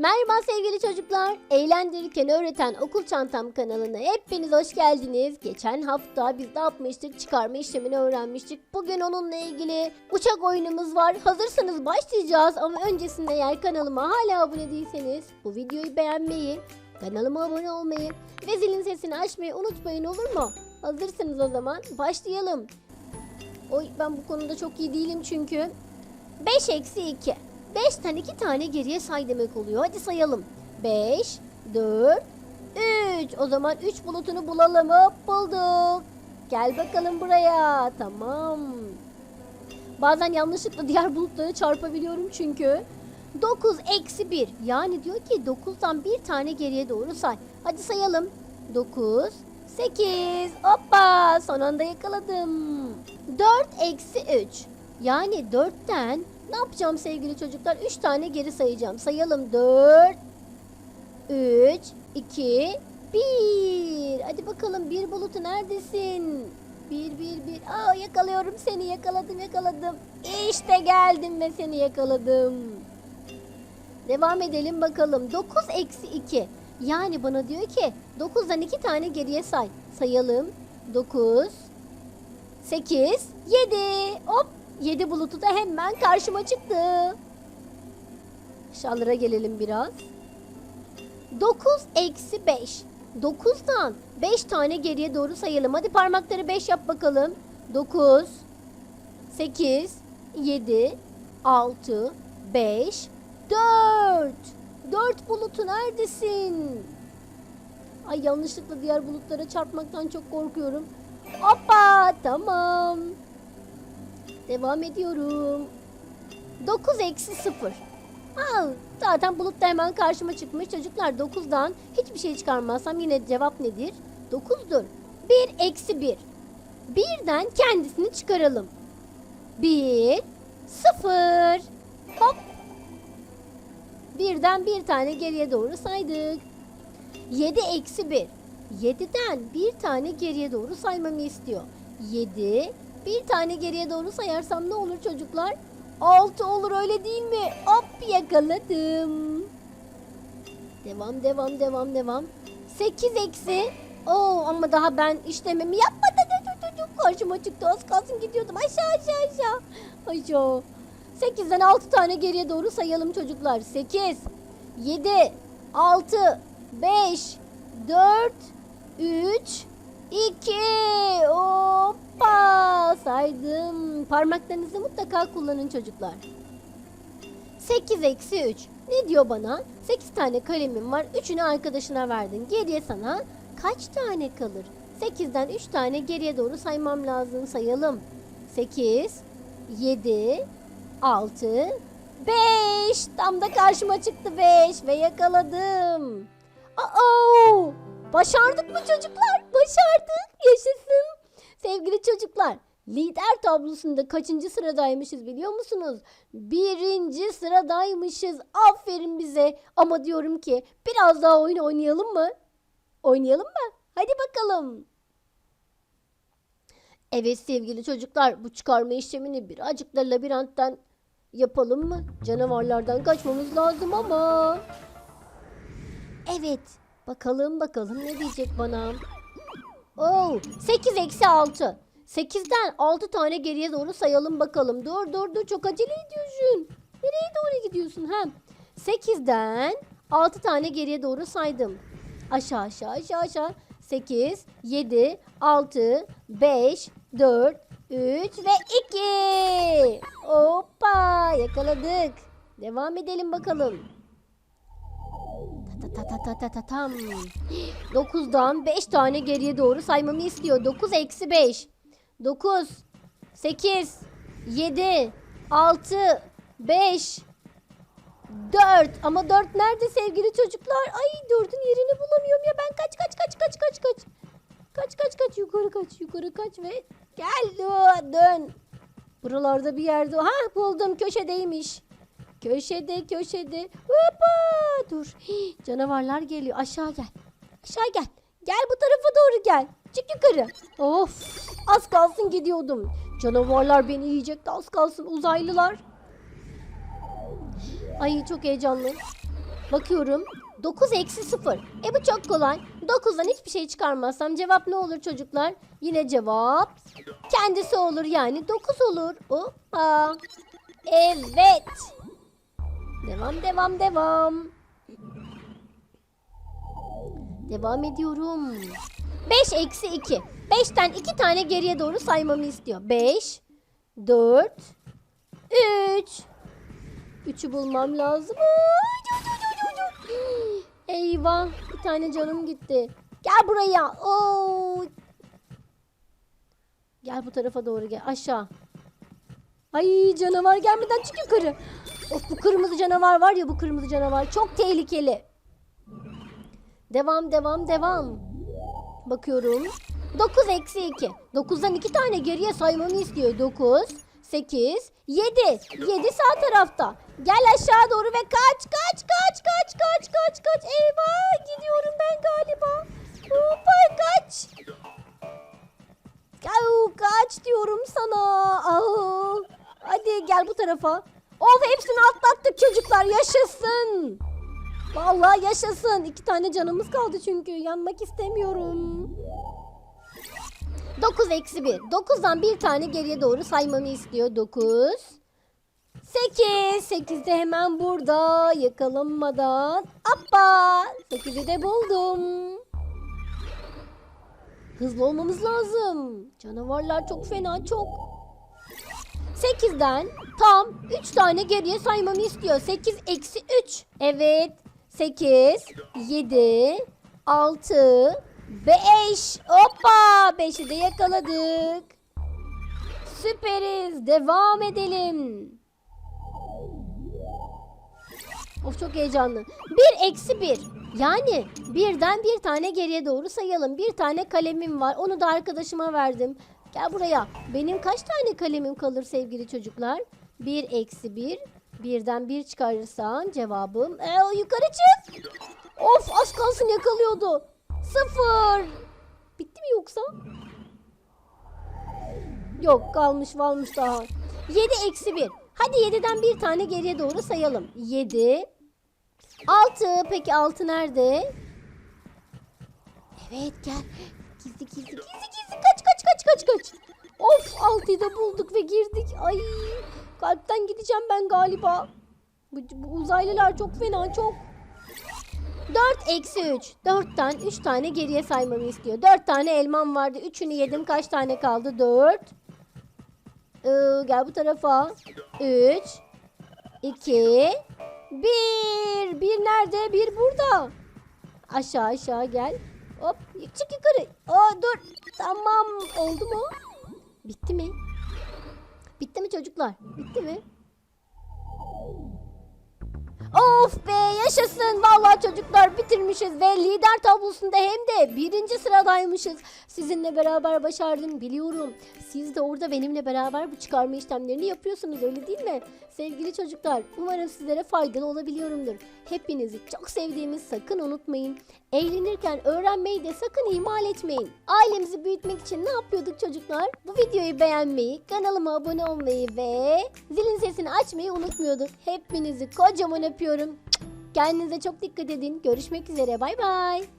Merhaba sevgili çocuklar. Eğlendirirken öğreten okul çantam kanalına hepiniz hoş geldiniz. Geçen hafta biz ne yapmıştık? Çıkarma işlemini öğrenmiştik. Bugün onunla ilgili uçak oyunumuz var. Hazırsanız başlayacağız ama öncesinde eğer kanalıma hala abone değilseniz bu videoyu beğenmeyi, kanalıma abone olmayı ve zilin sesini açmayı unutmayın olur mu? Hazırsanız o zaman başlayalım. Oy ben bu konuda çok iyi değilim çünkü. 5 eksi 2. 5'ten 2 tane geriye say demek oluyor. Hadi sayalım. 5, 4, 3. O zaman 3 bulutunu bulalım. Hop bulduk. Gel bakalım buraya. Tamam. Bazen yanlışlıkla diğer bulutlara çarpabiliyorum çünkü. 9 eksi 1. Yani diyor ki 9'dan bir tane geriye doğru say. Hadi sayalım. 9, 8. Hoppa son anda yakaladım. 4 eksi 3. Yani 4'ten ne yapacağım sevgili çocuklar? 3 tane geri sayacağım. Sayalım. 4, 3, 2, 1. Hadi bakalım bir bulutu neredesin? 1, 1, 1. Aa yakalıyorum seni yakaladım yakaladım. İşte geldim ve seni yakaladım. Devam edelim bakalım. 9 eksi 2. Yani bana diyor ki 9'dan 2 tane geriye say. Sayalım. 9, 8, 7. Hop 7 bulutu da hemen karşıma çıktı. Şallara gelelim biraz. 9 eksi 5. 9'dan 5 tane geriye doğru sayalım. Hadi parmakları 5 yap bakalım. 9, 8, 7, 6, 5, 4. 4 bulutu neredesin? Ay yanlışlıkla diğer bulutlara çarpmaktan çok korkuyorum. Hoppa tamam. Devam ediyorum. 9 eksi 0. Aa, zaten bulut da hemen karşıma çıkmış. Çocuklar 9'dan hiçbir şey çıkarmazsam yine cevap nedir? 9'dur. 1 eksi 1. Birden kendisini çıkaralım. 1, 0. Hop. Birden bir tane geriye doğru saydık. 7 eksi 1. 7'den bir tane geriye doğru saymamı istiyor. 7. Bir tane geriye doğru sayarsam ne olur çocuklar? 6 olur öyle değil mi? Hop yakaladım. Devam devam devam devam. 8 eksi. Oo ama daha ben işlememi yapmadım. Karşıma çıktı az kalsın gidiyordum. Aşağı aşağı aşağı. Aşağı. 8'den 6 tane geriye doğru sayalım çocuklar. 8, 7, 6, 5, 4, 3, 2. Hoppa saydım. Parmaklarınızı mutlaka kullanın çocuklar. 8 eksi 3. Ne diyor bana? 8 tane kalemim var. 3'ünü arkadaşına verdin. Geriye sana kaç tane kalır? 8'den 3 tane geriye doğru saymam lazım. Sayalım. 8, 7, 6, 5. Tam da karşıma çıktı 5 ve yakaladım. Aa! Başardık mı çocuklar? Başardık. Yaşasın. Sevgili çocuklar, lider tablosunda kaçıncı sıradaymışız biliyor musunuz? Birinci sıradaymışız. Aferin bize. Ama diyorum ki biraz daha oyun oynayalım mı? Oynayalım mı? Hadi bakalım. Evet sevgili çocuklar bu çıkarma işlemini birazcık da labirentten yapalım mı? Canavarlardan kaçmamız lazım ama. Evet. Bakalım bakalım ne diyecek bana. Oo, 8 eksi 6. 8'den 6 tane geriye doğru sayalım bakalım. Dur dur dur çok acele ediyorsun. Nereye doğru gidiyorsun ha? 8'den 6 tane geriye doğru saydım. Aşağı aşağı aşağı aşağı. 8, 7, 6, 5, 4, 3 ve 2. Hoppa yakaladık. Devam edelim bakalım. Ta ta ta ta ta ta tam. 9'dan 5 tane geriye doğru saymamı istiyor. 9 eksi 5. 9, 8, 7, 6, 5, 4. Ama 4 nerede sevgili çocuklar? Ay 4'ün yerini bulamıyorum ya. Ben kaç kaç kaç kaç kaç kaç. Kaç kaç kaç yukarı kaç yukarı kaç ve gel dön. Buralarda bir yerde. Ha buldum köşedeymiş. Köşede köşede. Hoppa dur. Hii, canavarlar geliyor. Aşağı gel. Aşağı gel. Gel bu tarafa doğru gel. Çık yukarı. Of az kalsın gidiyordum. Canavarlar beni yiyecekti az kalsın uzaylılar. Ay çok heyecanlı. Bakıyorum. 9 eksi 0. E bu çok kolay. 9'dan hiçbir şey çıkarmazsam cevap ne olur çocuklar? Yine cevap kendisi olur yani 9 olur. Oha. Evet. Devam devam devam. Devam ediyorum. 5 eksi 2. 5'ten 2 tane geriye doğru saymamı istiyor. 5, 4, 3. 3'ü bulmam lazım. Eyvah bir tane canım gitti. Gel buraya. Oo. Gel bu tarafa doğru gel. Aşağı. Ay canavar gelmeden çık yukarı. Of bu kırmızı canavar var ya bu kırmızı canavar. Çok tehlikeli. Devam devam devam. Bakıyorum. 9 eksi 2. 9'dan 2 tane geriye saymamı istiyor. 9, 8, 7. 7 sağ tarafta. Gel aşağı doğru ve kaç kaç kaç kaç kaç kaç kaç. Eyvah gidiyorum ben galiba. Hoppa kaç. Au, kaç diyorum sana. Au. Hadi gel bu tarafa. Vallahi yaşasın. İki tane canımız kaldı çünkü. Yanmak istemiyorum. 9 eksi 1. 9'dan bir tane geriye doğru saymamı istiyor. 9. 8. 8 de hemen burada. Yakalanmadan. Hoppa. 8'i de buldum. Hızlı olmamız lazım. Canavarlar çok fena çok. 8'den tam 3 tane geriye saymamı istiyor. 8 eksi 3. Evet. 8, 7, 6, 5. Hoppa. 5'i de yakaladık. Süperiz. Devam edelim. Of çok heyecanlı. 1 eksi 1. Yani birden bir tane geriye doğru sayalım. Bir tane kalemim var. Onu da arkadaşıma verdim. Gel buraya. Benim kaç tane kalemim kalır sevgili çocuklar? 1 eksi 1. Birden bir çıkarırsan cevabım. E, yukarı çık. Of az kalsın yakalıyordu. Sıfır. Bitti mi yoksa? Yok kalmış varmış daha. 7 eksi 1. Hadi 7'den bir tane geriye doğru sayalım. 7. 6. Peki 6 nerede? Evet gel. Gizli gizli gizli gizli. Kaç kaç kaç kaç kaç. Of 6'yı da bulduk ve girdik. Ay kalpten gideceğim ben galiba. Bu, bu uzaylılar çok fena çok. 4 eksi 3. 4'ten 3 tane geriye saymamı istiyor. 4 tane elmam vardı. 3'ünü yedim. Kaç tane kaldı? 4. Ee, gel bu tarafa. 3. 2. 1. 1 nerede? 1 burada. Aşağı aşağı gel. Hop çık yukarı. Aa, dur. Tamam. Oldu mu? Bitti mi? Bitti mi çocuklar? Bitti mi? Of be yaşasın. Vallahi çocuklar bitirmişiz ve lider tablosunda hem de birinci sıradaymışız. Sizinle beraber başardım biliyorum. Siz de orada benimle beraber bu çıkarma işlemlerini yapıyorsunuz öyle değil mi? Sevgili çocuklar umarım sizlere faydalı olabiliyorumdur. Hepinizi çok sevdiğimi sakın unutmayın. Eğlenirken öğrenmeyi de sakın ihmal etmeyin. Ailemizi büyütmek için ne yapıyorduk çocuklar? Bu videoyu beğenmeyi, kanalıma abone olmayı ve zilin sesini açmayı unutmuyorduk. Hepinizi kocaman öpüyorum. Kendinize çok dikkat edin. Görüşmek üzere. Bay bay.